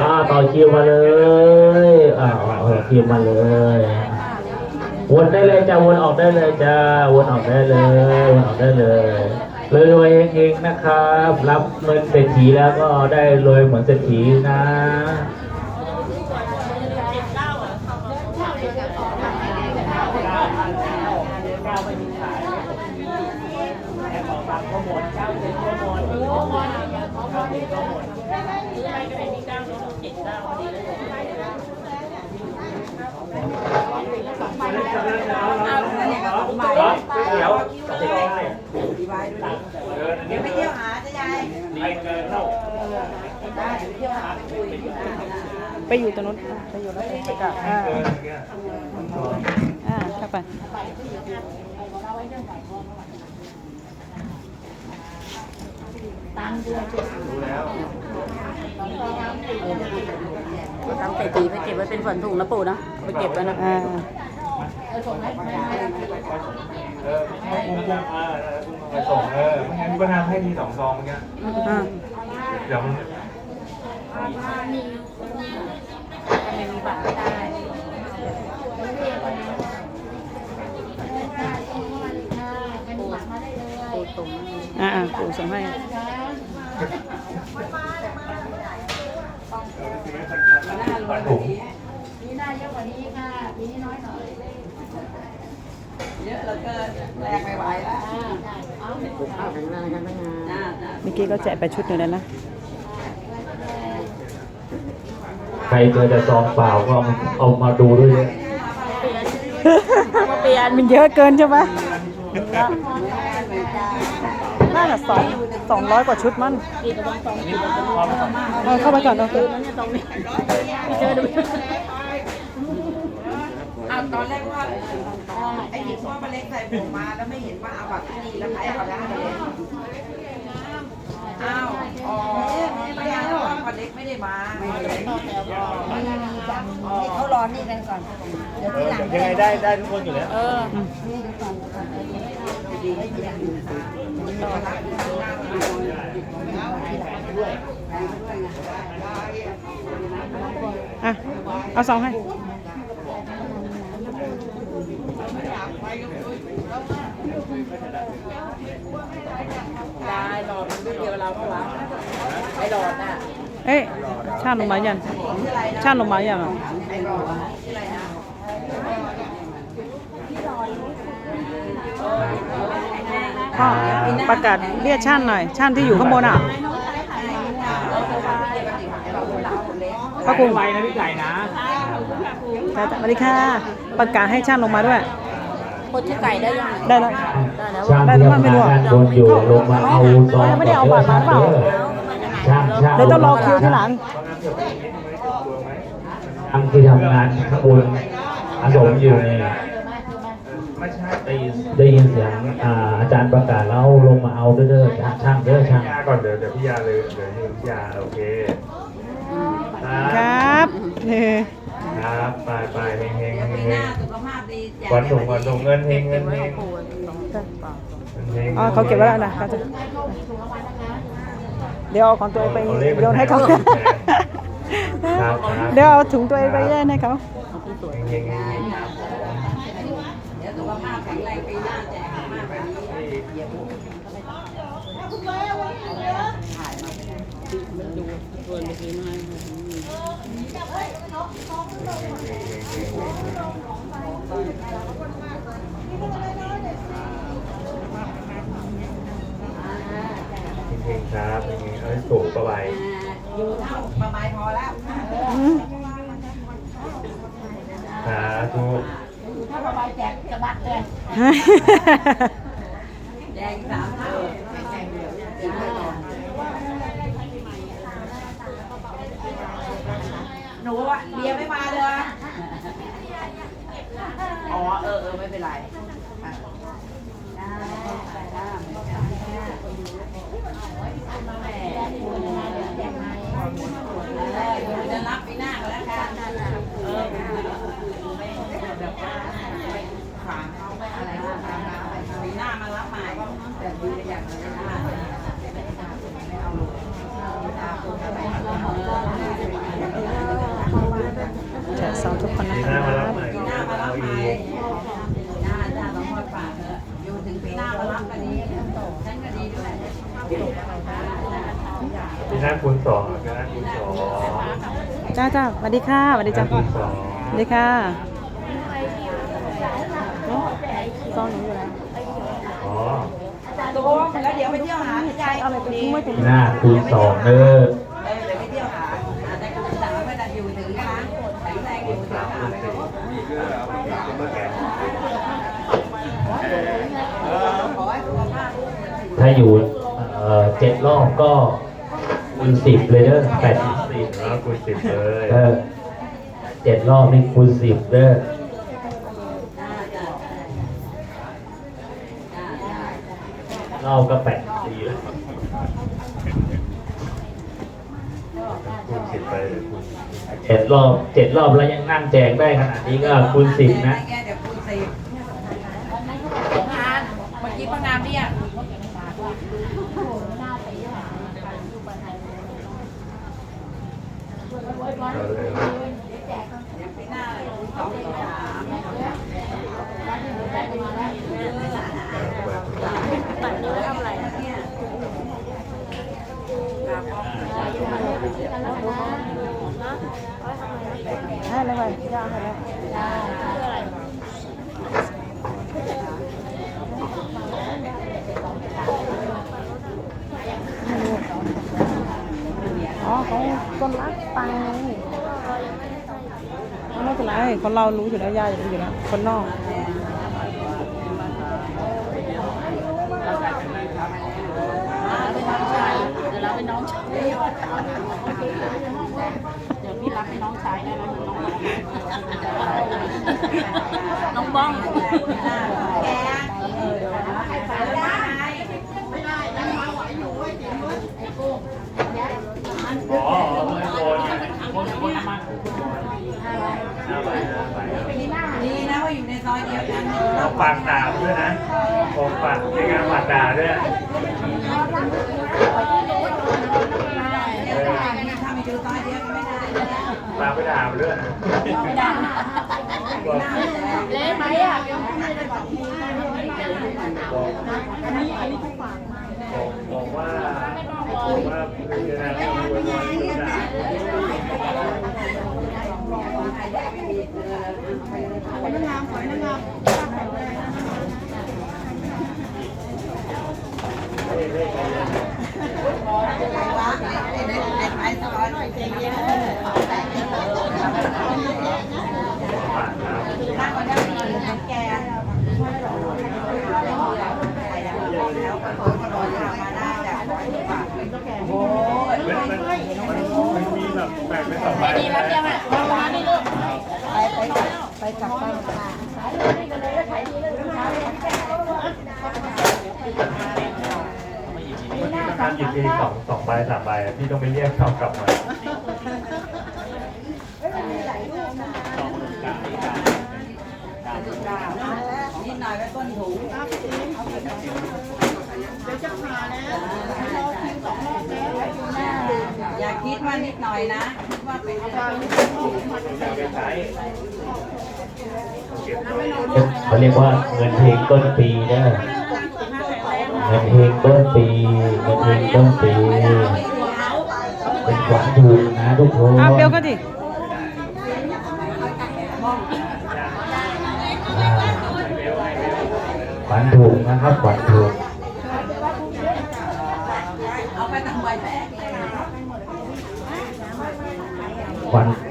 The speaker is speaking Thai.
อ่าต่อคิวมาเลยอ่าต่อคิวมาเลยวนได้เลยจ้าวนออกได้เลยจ้าวนออกได้เลยวนออกได้เลยรวยๆเฮงๆนะครับ รับเงินเศรษฐีแล้วก็ได้รวยเหมือนเศรษฐีนะเดี๋ยวไปเที่ยวหาจะยายได้เดี๋ยวไปเที่ยวหาไปคุยไปอยู่ตรงนู้นไปอยู่แล้วไปกลับอ่าอ่าเข้าไป ทำใส่ตีไปเก็บไว้เป็นฝันถุงนะปู่นะเอาไปเก็บไว้นะอ่าไปส่งเออไม่งั้นก็ทำให้ทีสองซองเมื่อกี้อ่าเดี๋ยวมันปู่ส่งอ่าอ่าปู่ส่งให้ ปัดถุง เยอะเหลือเกินแรกไม่ไหวแล้วจ้าจ้าเมื่อกี้ก็แจกไปชุดหนึ่งแล้วนะ ใครเจอแต่ซองเปล่าก็เอามาดูด้วยเลยเปลี่ยนมันเยอะเกินใช่ไหม น่ะสองสองร้อยกว่าชุดมั้งเอาเข้าไปก่อนโอเคเอาตอนแรกว่าไอ้หญิงว่ามาเล็กใส่ผมมาแล้วไม่เห็นว่าเอาบัตที่ดีแล้วใครเอาได้เลยอ้าวอ๋อไม่เอาวันเล็กไม่ได้มาเขารอนี่กันก่อนเดี๋ยวที่หลังยังไงได้ได้ทุกคนอยู่แล้วเออ อะ เอาสองให้ได้หลอดมันรุ่นเดียวเราเปล่าวะไอ้หลอดน่ะ เอ้ยชาติลงมายังชาติลงมายังอะไอ้หลอดชื่ออะไรนะ พ่อประกาศเรียกชาติหน่อยชาติที่อยู่ข้างบนอะพระครูไปนะพี่ไก่นะสวัสดีค่ะ ประกาศให้ชาติลงมาด้วยคนชื่อไก่ได้ยังได้แล้วช่างได้ที่หรือเปล่าไม่ทำรู้งานอะด้านบนอยู่ลงมาเอาซองไม่ได้เอาบัตรมาหรือเปล่าช่างช่างเดี๋ยวต้องรอคิวที่หลังช่างที่ทำงานข้างบนอาสมอยู่เนี่ย ไม่ใช่ได้ยินได้ยินเสียงอ่าอาจารย์ประกาศแล้วลงมาเอาเด้อเด้อช่างเด้อช่างยาก่อนเดี๋ยวเดี๋ยวพี่ยาเลยเดี๋ยวยืมพี่ยาโอเคครับนี่ครับไปไปเฮงเฮงเดี๋ยวเฮปีงหน้าสุขภาพดีอย่าก่อนส่งก่อนส่งเงินเฮงเงินเฮงอ๋อเขาเก็บไว้แล้วนะเขาจะเดี๋ยวเอาของตัวเองไปโยนให้เขา ครับครับเดี๋ยวเอาถุงตัวเองไปแย่งให้เขา เฮงเฮงเฮงเดี๋ยว สุขภาพแข็งแรงปีหน้าแจกมากกว่านี้เฮงครับเฮงเฮงเอาให้สูงประไวอยู่เท่าประมาณพอแล้วอืมสาธุถ้าระบายแจกกระบักเลยแดงสามเท่าหนูอะเบียร์ไม่มาเลยอะอ๋อ เออเออไม่เป็นไรค่ะจะรับปีหน้าก็แล้วกันเออแบบว่าขวางเขาไม่อะไรนะขวางเราปีหน้ามารับใหม่แต่ดีอย่างไรนะไม่เอาลงตาตัวเท่าไหร่ คูณ สองคณะคูณสองจ้าจ้าสวัสดีค่ะสวัสดีคจ้าณะคูณสองสวัสดีค่ะเนาะซองหนูอยู่ไหนอ๋อตกลงแล้วเดี๋ยวไปเที่ยวหาพี่ชายเอาอะไรไปทิ้งไว้ตรงหน้าคูณสองเด้อเออเดี๋ยวไปเที่ยวหาหาแต่คุณสั่งไม่ได้อยู่ถึงนะคะแข็งแรงอยู่ถึงสามหาคูณไปสี่ซุปเปอร์แกนขอให้สุขภาพถ้าอยู่เอ่อเจ็ดรอบก็ คูณสิบเลยเด้อแปดสิบสี่แล้วคูณสิบเลยเออเจ็ดรอบนี่คูณสิบเด้อรอบก็แปดสี่คูณสิบไปเลยคูณเจ็ดรอบเจ็ดรอบแล้วยังนั่งแจกได้ขนาดนี้ก็คูณสิบนะแกเดี๋ยวคูณสิบงานเมื่อกี้ป้างามเรียก ปีหน้าสองสามตัดนิ้วทำอะไรเนี่ยให้อะไรไปย่าให้แล้วไม่รู้อ๋อ เขาคนรักตังค์ไงไม่เป็นไรคนเรารู้อยู่แล้วย่ารู้อยู่แล้วคนนอกเดี๋ยวเราเป็นน้องชายเดี๋ยวพี่รับเป็นน้องชายได้ไหมน้องบ้องแกอ๋อเมื่ อโอนคนคนน้ำมันห้าใบห้าใบดีนะว่าอยู่ในซอยเดียวกันเอาปากด่าด้วยนะผมปากในงานปากด่าด้วยถ้าไม่ดูซอยเดียวกันไม่ได้ปากไปด่าไปด้วยนะเละไหมอะบอกบอกบอกว่าบอกว่า นะคือวันวันคือด่ารักในในในท้ายซอยใจเย็น ปากด่า ถ้าคนนั้นมีแกแล้วก็ขอก็รอทางมาได้จากโอ้ย มันมันมันมันมีแบบแบ่งเป็นสองใบดีรับยังอะมานี่ลูกไปไปไปกลับบ้านเมื่อกี้มันทำหยิบทีสองสองใบสามใบพี่ต้องไปเรียกเขากลับมานิดหน่อยไว้ก้นถุงอย่า คิดว่านิดหน่อยนะคิดว่าเป็นจะไปใช้เก็บไว้เขาเรียกว่าเงินเพลงต้นปีเด้อเงินเพลงต้นปีเงินเพลงต้นปี เป็นขวัญถุงนะทุกคนอ้าวเปรี้ยวก็ดิอ่าขวัญถุงนะครับขวัญถุง quan